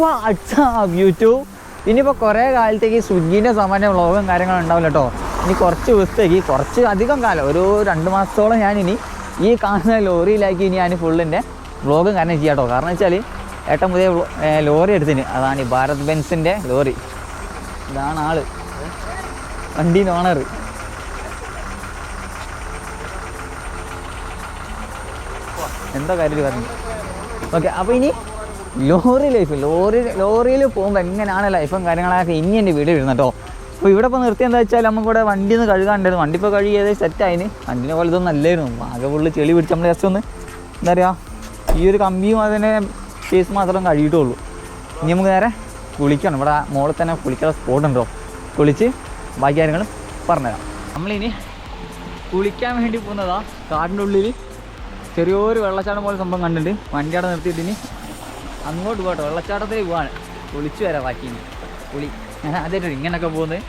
WhatsApp YouTube ഇനിയിപ്പോൾ കുറേ കാലത്തേക്ക് സ്വിഗ്ഗിന്റെ സമാന വ്ളോഗും കാര്യങ്ങളും ഉണ്ടാവില്ല കേട്ടോ ഇനി കുറച്ച് ദിവസത്തേക്ക് കുറച്ച് അധികം കാലം ഒരു രണ്ട് മാസത്തോളം ഇനി ഈ കാണുന്ന ലോറിയിലാക്കി ഇനി ഞാൻ ഫുള്ളിന്റെ വ്ളോഗും കാരണം ചെയ്യാം കേട്ടോ കാരണം വെച്ചാൽ ഏട്ടൻ പുതിയ ലോറി എടുത്തിന്. അതാണ് ഈ ഭാരത് ബെൻസിന്റെ ലോറി. ഇതാണ് ആൾ. വണ്ടീന്റെ ഓണർ എന്താ കാര്യം പറഞ്ഞു ഓക്കെ അപ്പോൾ ഇനി ലോറി ലൈഫ് ലോറി ലോറിയിൽ പോകുമ്പോൾ എങ്ങനെയാണ് ലൈഫും കാര്യങ്ങളൊക്കെ ഇനി എന്റെ വീട് വരുന്നത് കേട്ടോ അപ്പോൾ ഇവിടെ ഇപ്പോൾ നിർത്തി എന്താ വെച്ചാൽ നമുക്ക് ഇവിടെ വണ്ടി ഒന്ന് കഴുകാണ്ടായിരുന്നു വണ്ടി ഇപ്പോൾ കഴുകി ഏകദേശം സെറ്റായിന് വണ്ടിനെ പോലെ ഇതൊന്നും അല്ലായിരുന്നു. ആകെ ഫുള്ള് ചെളി പിടിച്ച് നമ്മൾ ജസ്റ്റ് ഒന്ന് എന്താ പറയുക ഈ ഒരു കമ്പിയും അതിനെ ഫേസ് മാത്രം കഴുകിയിട്ടുള്ളൂ. ഇനി നമുക്ക് നേരെ കുളിക്കണം. ഇവിടെ മോളിൽ തന്നെ കുളിക്കാനുള്ള സ്പോട്ട് ഉണ്ടോ കുളിച്ച് ബാക്കി കാര്യങ്ങൾ പറഞ്ഞുതരാം. നമ്മളിനി കുളിക്കാൻ വേണ്ടി പോകുന്നതാ കാടിന്റെ ഉള്ളിൽ ചെറിയൊരു വെള്ളച്ചാട്ടം പോലെ സംഭവം കണ്ടിട്ടുണ്ട്. വണ്ടി അവിടെ നിർത്തിയിട്ട് ഇനി അങ്ങോട്ട് പോകട്ടെ. വെള്ളച്ചാട്ടത്തിൽ പോവാണ്. കുളിച്ച് വരാം ബാക്കി കുളി. ഞാൻ ആദ്യമായിട്ട് ഇങ്ങനെയൊക്കെ പോകുന്നത്.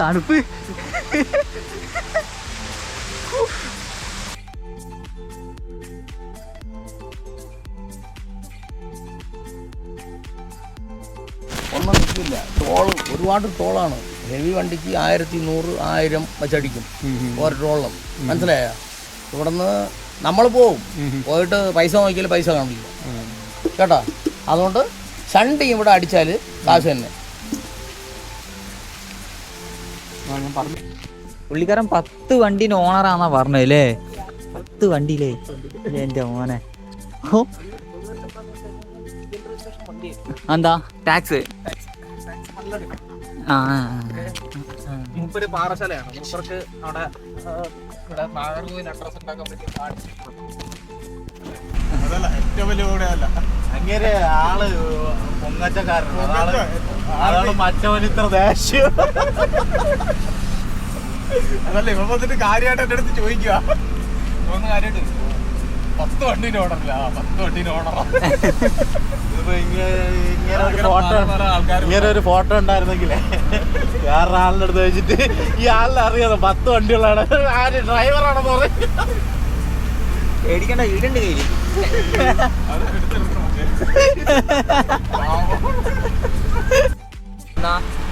തണുപ്പ്. ഒന്നും നിൽക്കില്ല. തോൾ ഒരുപാട് ടോളാണ്. ഹെവി വണ്ടിക്ക് ആയിരത്തി നൂറ് ആയിരം വെച്ചടിക്കും. ഓരോ ടോളിലും മനസ്സിലായ? ഇവിടുന്ന് നമ്മൾ പോവും. പോയിട്ട് പൈസ നോക്കിയാൽ പൈസ കാണില്ല. കേട്ടോ? അതുകൊണ്ട് ഷണ്ടി ഇവിടെ അടിച്ചാൽ കാശ് തന്നെ. പുള്ളിക്കാരൻ പത്ത് വണ്ടീന്റെ ഓണറാന്നാ പറഞ്ഞത് അല്ലേ? പത്ത് വണ്ടിയിലേ? എന്റെ മോനെ. ഓ എന്താ? ടാക്സ്. മൂപ്പര് പാറശാലയാണ്. മൂപ്പർക്ക് അവിടെ ഇവിടെ നാഗർകോവിൽ അഡ്രസ് ഉണ്ടാക്കാൻ പറ്റിയ അതല്ല ഏറ്റവും വലിയ കൂടെയല്ല അങ്ങനെ ആൾ പൊങ്ങച്ചക്കാരനാണ്. അതാണ് അതാണ് മറ്റവൻ ഇത്ര ദേഷ്യം. അതല്ല ഇവ വന്നിട്ട് കാര്യമായിട്ട് എന്റെ അടുത്ത് ചോദിക്കുക ഒന്ന് കാര്യമായിട്ട് ചോദിക്കുവാ. പത്ത് വണ്ടീന്റെ ഓർഡറില്ല ആ പത്ത് വണ്ടീന്റെ ഓർഡറാ. ഇതിപ്പോ ഇങ്ങനെ ഇങ്ങനെ ഒരു ഫോട്ടോ പല പല ആൾക്കാരും ഇങ്ങനെ ഒരു ഫോട്ടോ ഉണ്ടായിരുന്നെങ്കിലേ വേറെ ആളിന്റെ അടുത്ത് വെച്ചിട്ട് ഈ ആളിനെ അറിയാതെ പത്ത് വണ്ടികളാണ് ആര് ഡ്രൈവറാണെന്ന് പറയും. പേടിക്കണ്ട വീടുണ്ട് കയ്യിൽ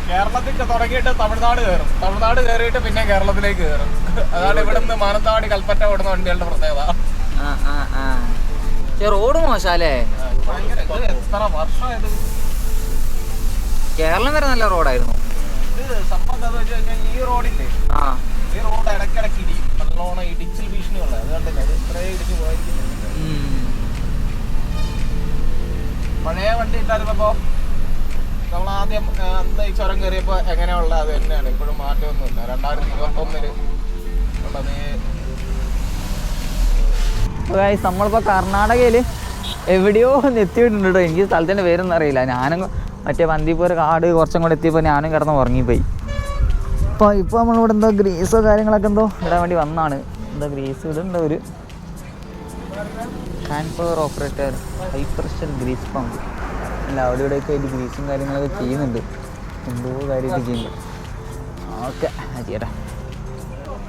കേരളത്തിൽ തുടങ്ങിയിട്ട് തമിഴ്നാട് കയറും. തമിഴ്നാട് കയറിയിട്ട് പിന്നെ കേരളത്തിലേക്ക് കയറും. അതാണ് ഇവിടുന്ന് മാനന്തവാടി കൽപ്പറ്റ ഓടുന്ന വണ്ടികളുടെ പ്രത്യേകത. ആ ആ ആ. റോഡ് മോശാലേ ഭയങ്കര ഇത് എത്ര വർഷമായത്? കേരളം വരെ നല്ല റോഡായിരുന്നു. ഇത് സംഭവം എന്താന്ന് വെച്ച് കഴിഞ്ഞാൽ ഈ റോഡില്ലേ? ആ. ഈ റോഡ് ഇടയ്ക്കിടയ്ക്ക് ഇടി നല്ലോണം ഇടിച്ചിൽ ഭീഷണിയുള്ള അത് കണ്ടില്ല? അത് ഇത്രയും ഇടിച്ച് പോയിരിക്കുന്നുണ്ട്. പഴയ വണ്ടി ഉണ്ടായിരുന്നപ്പോ നമ്മൾ ആദ്യം അന്ന് ഈ ചുരം കയറിയപ്പോ എങ്ങനെയുള്ള അത് തന്നെയാണ്. ഇപ്പോഴും മാറ്റമൊന്നുമില്ല. രണ്ടായിരത്തി ഇരുപത്തി ഒന്നിൽ നമ്മളിപ്പോൾ കർണാടകയിൽ എവിടെയോ എത്തിയിട്ടുണ്ട് കേട്ടോ എനിക്ക് സ്ഥലത്തിന്റെ പേരൊന്നും അറിയില്ല. ഞാനും മറ്റേ വന്ദിപ്പൂർ കാട് കുറച്ചും കൂടെ എത്തിയപ്പോൾ ഞാനും കിടന്ന് ഉറങ്ങിപ്പോയി. അപ്പോൾ ഇപ്പോൾ നമ്മളിവിടെ എന്തോ ഗ്രീസോ കാര്യങ്ങളൊക്കെ എന്തോ? ഇടാൻ വേണ്ടി വന്നാണ്. എന്താ ഗ്രീസ്? ഇതുണ്ട് ഒരു hand power operator high pressure grease pump. അല്ല അവിടെ ഇവിടെയൊക്കെ ആയിട്ട് ഗ്രീസും കാര്യങ്ങളൊക്കെ ചെയ്യുന്നുണ്ട്. എന്തോ കാര്യമൊക്കെ ചെയ്യുന്നുണ്ട്. ഓക്കെ ചേട്ടാ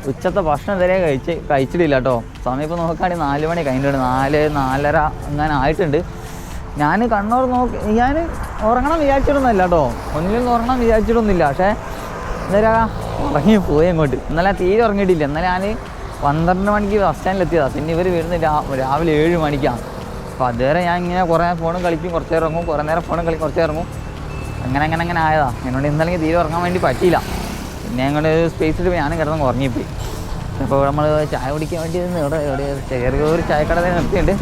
ഉച്ചത്തെ ഭക്ഷണം ഇതുവരെ കഴിച്ച് കഴിച്ചിട്ടില്ല കേട്ടോ. സമയം ഇപ്പോൾ നോക്കുകയാണെങ്കിൽ നാല് മണി കഴിഞ്ഞിട്ടുണ്ട് നാല് നാലര അങ്ങനെ ആയിട്ടുണ്ട്. ഞാൻ കണ്ണൂർ നോക്കി ഞാൻ ഉറങ്ങണം വിചാരിച്ചിട്ടൊന്നുമില്ല കേട്ടോ. ഒന്നിലൊന്നും ഉറങ്ങണം വിചാരിച്ചിട്ടൊന്നുമില്ല. പക്ഷേ എന്താ ഉറങ്ങി പോയി അങ്ങോട്ട്. ഇന്നലെ തീരെ ഉറങ്ങിയിട്ടില്ല. ഇന്നലെ ഞാൻ പന്ത്രണ്ട് മണിക്ക് ബസ് സ്റ്റാൻഡിൽ എത്തിയതാണ് പിന്നെ ഇവർ വരുന്നത് രാവിലെ ഏഴ് മണിക്കാണ്. അപ്പോൾ അതുവരെ ഞാൻ ഇങ്ങനെ കുറേ ഫോണും കളിക്കും കുറച്ച് ഇറങ്ങും കുറേ നേരം ഫോണും കളിക്കും കുറച്ച് ഇറങ്ങും അങ്ങനെ അങ്ങനെ അങ്ങനെ ആയതാ. എന്നോട് ഇന്നലെ തീരെ ഉറങ്ങാൻ വേണ്ടി പറ്റിയില്ല. പിന്നെ ഞങ്ങൾ സ്പേസിൽ ഞാനും കിടന്ന് ഉറങ്ങിപ്പോയി. അപ്പോൾ നമ്മൾ ചായ കുടിക്കാൻ വേണ്ടി ഇവിടെ ഇവിടെ ചെറിയൊരു ചായക്കട നിർത്തിയിട്ടുണ്ട്.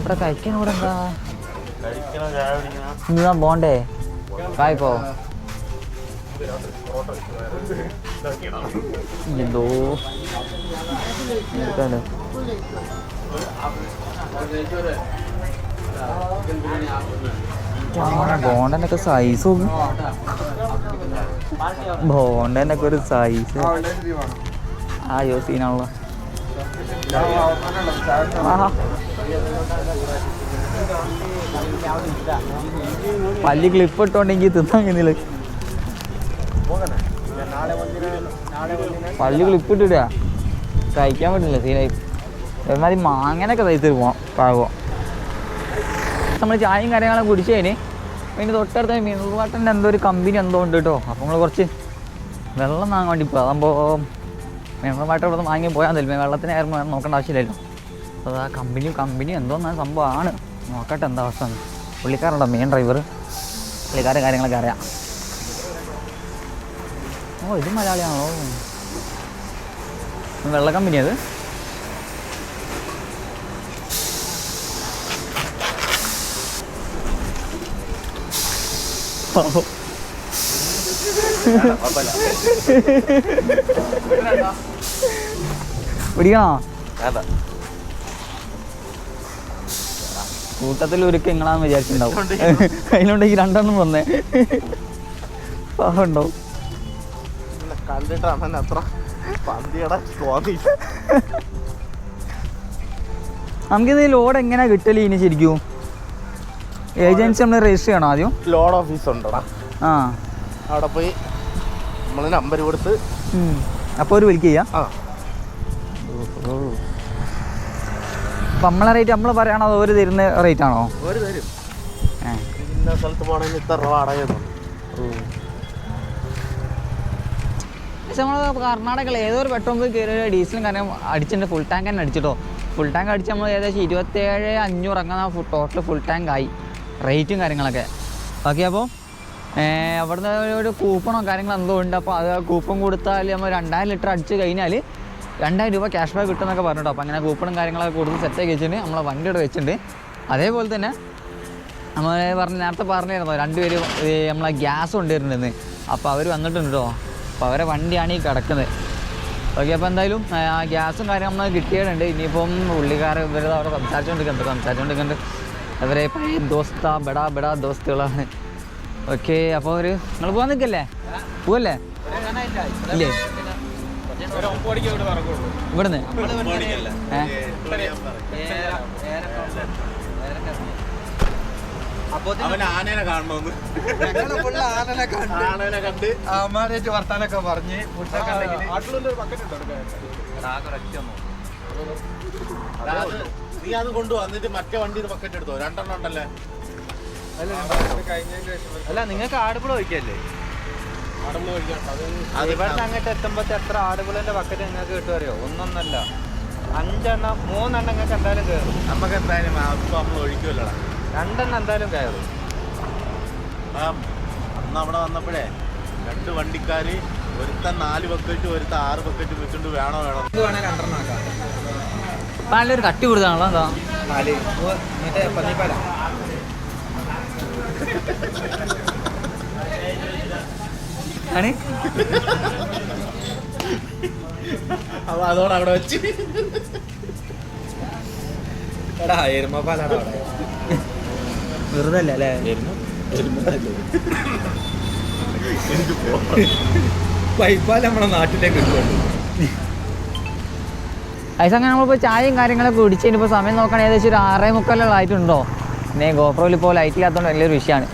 ഇവിടെ കഴിക്കാൻ ഇവിടെ എന്താ? കുടിക്കണം. ഇന്നാ പോണ്ടേ? കായ്പോ എന്തോ? എടുക്കാലോ ബോണ്ടന്റെ ഒക്കെ സൈസ് ബോണ്ടനൊക്കെ ഒരു സൈസ് ആ യൂസ് ചെയ്യാനുള്ള ആഹാ പല്ലി ക്ലിപ്പ് ഇട്ടോണ്ടെങ്കിൽ കഴിയുന്നില്ല. പല്ലി ക്ലിപ്പ് ഇട്ടിടുക കഴിക്കാൻ പറ്റില്ല സീനായി എന്നാൽ മാങ്ങനൊക്കെ തയ്ച്ച് പോവാം. പാകുമോ നമ്മൾ ചായയും കാര്യങ്ങളും കുടിച്ചു കഴിഞ്ഞ് അതിന് തൊട്ടടുത്ത് മിനറൽ എന്തോ ഒരു കമ്പനി എന്തോ ഉണ്ട് കേട്ടോ അപ്പോൾ നമ്മൾ കുറച്ച് വെള്ളം വാങ്ങാൻ വേണ്ടി പോകാം അതാകുമ്പോൾ മിനറൽ വാട്ടർ ഇവിടെ നിന്ന് വാങ്ങി പോയാൽ തരും വെള്ളത്തിന് ആയിരുന്നു നോക്കേണ്ട ആവശ്യമില്ലല്ലോ അപ്പോൾ ആ കമ്പനി കമ്പനി എന്തോന്ന സംഭവമാണ്. നോക്കട്ടെ എന്താ അവസ്ഥ. പുള്ളിക്കാരുണ്ടോ മെയിൻ ഡ്രൈവർ പുള്ളിക്കാരുടെ കാര്യങ്ങളൊക്കെ അറിയാം. ഓ ഇത് മലയാളിയാണോ? വെള്ള കമ്പനി അത്. പിടിക്കണോ? കൂട്ടത്തിൽ ഒരുക്ക നിങ്ങളാന്ന് വിചാരിച്ചിട്ടുണ്ടാവും അതിലുണ്ടെങ്കിൽ രണ്ടെണ്ണം വന്നേ. പാവുണ്ടാവും കണ്ടിട്ടാണ് അത്ര പന്തിയുടെ തോന്നി. നമുക്കിത് ലോഡ് എങ്ങനെ കിട്ടൽ ഇനി ശരിക്കും? ഏജൻസി നമ്മൾ രജിസ്റ്റർ ചെയ്യണം ആദ്യം? ലോഡ് ഓഫീസ് ഉണ്ടോടാ? ആ. അവിടെ പോയി നമ്മൾ നമ്പർ കൊടുത്ത് അപ്പോൾ ഒരു വിളിക്കുക ആ. അപ്പം നമ്മളെ റേറ്റ് നമ്മൾ പറയണോ അതോ ഒരു തരുന്ന റേറ്റ് ആണോ? ഒരു തരും. ഇന്ന സ്ഥലത്ത് പോകണമെങ്കിൽ ഇത്ര രൂപ അടയുന്നു. പക്ഷെ നമ്മൾ കർണാടകയിൽ ഏതൊരു പെട്രോൾ കയറി ഡീസലും കാര്യം അടിച്ചിട്ടുണ്ട്. ഫുൾ ടാങ്ക് തന്നെ അടിച്ചിട്ടോ. ഫുൾ ടാങ്ക് അടിച്ച് നമ്മൾ ഏകദേശം ഇരുപത്തേഴ് അഞ്ഞൂറ് അങ്ങനെ ടോട്ടൽ ഫുൾ ടാങ്ക് ആയി. റേറ്റും കാര്യങ്ങളൊക്കെ. ഓക്കെ അപ്പോൾ അവിടുന്ന് ഒരു കൂപ്പണോ കാര്യങ്ങളോ എന്തോ ഉണ്ട്. അപ്പോൾ അത് കൂപ്പൺ കൊടുത്താൽ നമ്മൾ രണ്ടായിരം ലിറ്റർ അടിച്ച് കഴിഞ്ഞാൽ രണ്ടായിരം രൂപ ക്യാഷ് ബാക്ക് കിട്ടുമെന്നൊക്കെ പറഞ്ഞിട്ടോ. അപ്പോൾ അങ്ങനെ കൂപ്പണും കാര്യങ്ങളൊക്കെ കൊടുത്ത് സെറ്റാക്കി വെച്ചിട്ട് നമ്മളെ വണ്ടി ഇവിടെ വെച്ചിട്ടുണ്ട്. അതേപോലെ തന്നെ നമ്മൾ പറഞ്ഞ നേരത്തെ പറഞ്ഞിരുന്നോ രണ്ടുപേര് നമ്മളെ ഗ്യാസ് കൊണ്ടുവരുന്നുണ്ടെന്ന്. അപ്പോൾ അവർ വന്നിട്ടുണ്ട് കേട്ടോ അപ്പോൾ അവരെ വണ്ടിയാണ് ഈ കിടക്കുന്നത്. ഓക്കെ അപ്പോൾ എന്തായാലും ആ ഗ്യാസും കാര്യം നമ്മൾ കിട്ടിയിട്ടുണ്ട്. ഇനിയിപ്പം പുള്ളിക്കാരൻ ഇവർ അവിടെ സംസാരിച്ചുകൊണ്ടിരിക്കുന്നുണ്ട് സംസാരിച്ചുകൊണ്ടിരിക്കുന്നുണ്ട് അവരെ പഴയ ദോസ്ത ബെടാ ബെടാ ദോസ്തുകളാണ് ഓക്കെ അപ്പോൾ ഒരു നിങ്ങൾ പോകാൻ നിൽക്കല്ലേ? പോവല്ലേ? ഇല്ലേ? ഇവിടുന്ന്? അമ്മാരായിട്ട് വർത്താനൊക്കെ പറഞ്ഞ് നീ അത് കൊണ്ടുവന്നിട്ട് മറ്റേ വണ്ടി ബക്കറ്റ് എടുത്തോ. രണ്ടെണ്ണം ഉണ്ടല്ലേ? അല്ല നിങ്ങൾക്ക് ആടുപുഴ ഒഴിക്കല്ലേ ഇവിടുന്ന് അങ്ങോട്ട് എത്തുമ്പോ എത്ര ആടുകളിന്റെ ബക്കറ്റ് നിങ്ങൾക്ക് കിട്ടും അറിയോ ഒന്നൊന്നല്ല. അഞ്ചെണ്ണം മൂന്നെണ്ണം നിങ്ങൾക്ക് എന്തായാലും കയറും. നമുക്ക് എന്തായാലും നമ്മൾ ഒഴിക്കുമല്ലോടാ രണ്ടെണ്ണം എന്തായാലും കയറും. ആ, അന്ന് അവിടെ വന്നപ്പോഴേ രണ്ട് വണ്ടിക്കാര് ഒരുത്തൻ നാല് ബക്കറ്റ് ഒരുത്ത ആറ് ബക്കറ്റ് വെച്ചിട്ട് വേണോ വേണോ? രണ്ടെണ്ണം ആക്കാം. നല്ലൊരു കട്ടി കൊടുത്താണല്ലോ എന്താ? നാല്. മറ്റേ പന്നിപ്പാല. ആണ്? അതോടെ അവിടെ വെച്ച്. എടാ എരുമപ്പാലാണ് അവിടെ. വെറുതെ അല്ല അല്ലേ പൈപ്പാൽ നമ്മളെ നാട്ടിലേക്ക് കിട്ടുള്ളൂ ഐസ് അങ്ങനെ നമ്മളിപ്പോൾ ചായയും കാര്യങ്ങളൊക്കെ കുടിച്ചതിന് ഇപ്പോൾ സമയം നോക്കുകയാണെങ്കിൽ ഏകദേശം ഒരു ആറേ മുക്കാലുള്ള ആയിട്ടുണ്ടോ? പിന്നെ ഗോപ്രോയിൽ ഇപ്പോൾ ലൈറ്റ് ഇല്ലാത്തതുകൊണ്ട് വലിയൊരു വിഷയമാണ്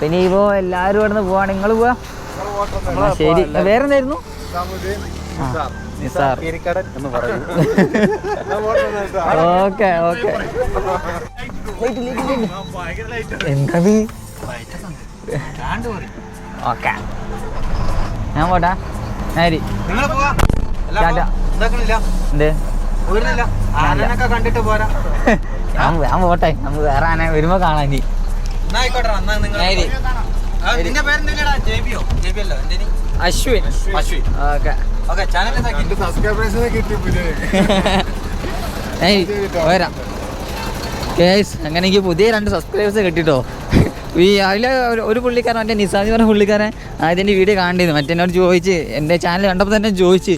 പിന്നെ ഇപ്പോൾ എല്ലാവരും ഇവിടെ നിന്ന് പോവാണ് നിങ്ങൾ പോവാ? ശരി. വേറെന്തായിരുന്നു? നിസാർ. Okay okay. എന്തത് ഓക്കെ. ഞാൻ പോട്ടെ. ശരി. എന്ത്? ഞാൻ ഞാൻ പോട്ടെ. നമുക്ക് വേറെ ആന വരുമ്പോ കാണാൻ ഇനി. നിന്റെ പേരെന്തെങ്കിലാ ജെബിയോ? ജെബി അല്ലോ എന്റെ Ashwin. Ashwin. Okay. Okay channel സബ്സ്ക്രൈബേഴ്സിനെ കിട്ടി ഏയ് വരാം. കേസ് അങ്ങനെ എനിക്ക് പുതിയ രണ്ട് സബ്സ്ക്രൈബേഴ്സ് കിട്ടിട്ടോ. ഈ അതിലെ ഒരു- പുള്ളിക്കാരൻ മറ്റേ നിസാദി പറഞ്ഞ പുള്ളിക്കാരൻ അതിന്റെ വീഡിയോ കാണേണ്ടിയിരുന്നു മറ്റേ എന്നോട് ചോദിച്ച് എന്റെ ചാനൽ കണ്ടപ്പോൾ തന്നെ ചോദിച്ച്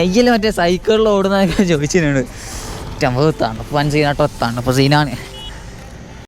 എയ്യല്ലേ മറ്റേ സൈക്കിളിൽ ഓടുന്നതൊക്കെ ചോദിച്ചിട്ടുണ്ട് സംഭവം തണുപ്പ് വൻ സീനാട്ടോ തണുപ്പ് സീനാണ്